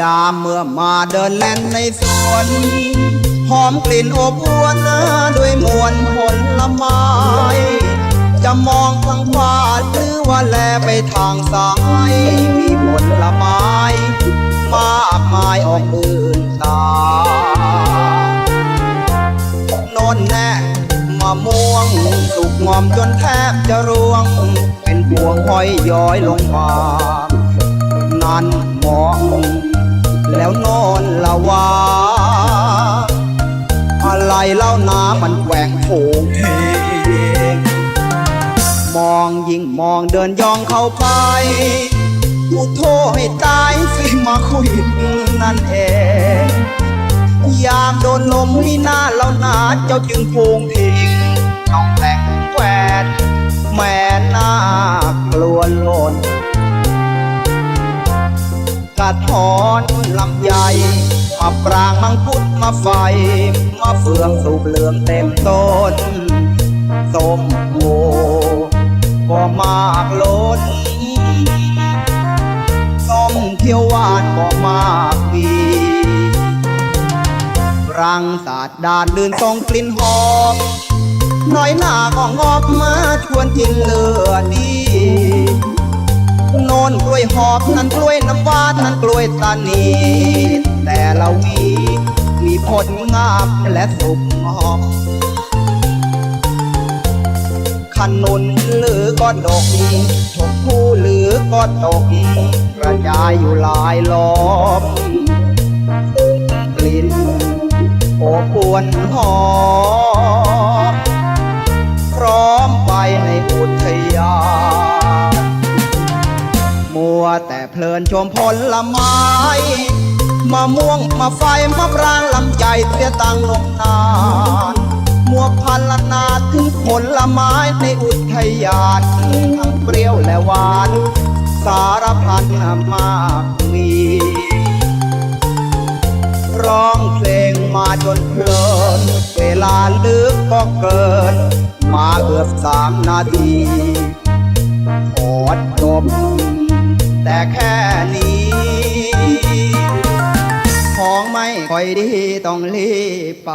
ยามเมื่อมาเดินเล่นในสวน หอมกลิ่นอบอวนด้วยมวลผลไม้ จะมองทางขวาหรือว่าแลไปทางซ้าย มีผลไม้มากมายออกอื่นตาโนนแน่มะม่วงสุกงอมจนแทบจะร่วง เป็นพวงห้อยย้อยลงมานั่นมอง แล้วนอนละว่าอะไรเล่าน้ำมันแกว่งโผงเทงมองยิ่งมองเดินย่องเข้าไปอุโทให้ตายสิมาคุยนั่นเองยามโดนลมนี่หน้าแล้วนาเจ้าจึงโพงทิ้ง กระถอนลำใหญ่มาปรางมังคุดมาไฟ มาเฟืองสูบเหลืองเต็มต้นส้มโอก็มากล้นส้มเขียวหวานก็มากมีรังสาดดานลื่นทรงกลิ่นหอมน้อยหน้าก็งอบมาชวนกินเลือดี ตานี แต่ละวี มีผลงามและสุกหอมขนุนหรือก็ดกชมพู่หรือก็ตกกระจายอยู่หลายล้อมกลิ่นโอบอวนหอมพร้อมไปในอุทยาน แต่เพลินชมผลไม้มะม่วงมาไฟมะปรางลำใหญ่เสียตังลงนานมัวพันละนาถึงผลไม้ในอุทยานทั้งเปรี้ยวและหวาน สารพันมากมีร้องเพลงมาจนเพลิน เวลาลึกก็เกิน มาเกือบสามนาทีขอจบ แต่แค่นี้ ของไม่ค่อยดีต้องรีบไป